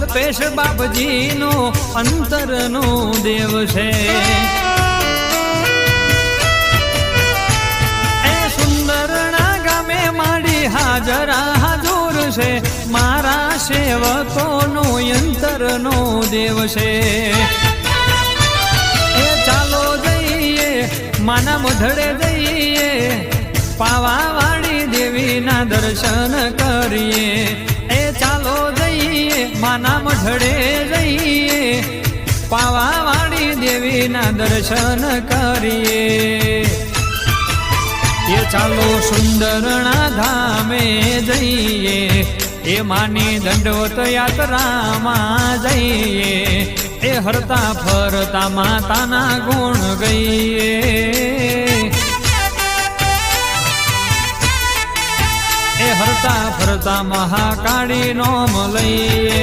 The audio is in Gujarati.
અલ્પેશ બાપજીનો અંતરનો દેવ છે. એ સુંદરના ગામે માડી હાજરા હાજુર છે. મારા સેવકોનો અંતરનો દેવ છે. એ ચાલો જઈએ, માના મઢડે જઈએ. પાવાવાળી દેવીના દર્શન કરીએ. મઢડે જઈએ પાવાવાળી દેવીના દર્શન કરીએ. એ ચાલો સુંદરણા ધામે જઈએ, એ માની દંડવત યાત્રામાં જઈએ. એ હરતા ફરતા માતાના ગુણ ગઈએ. એ હરતા ફરતા મહાકાળી નોમ લઈએ.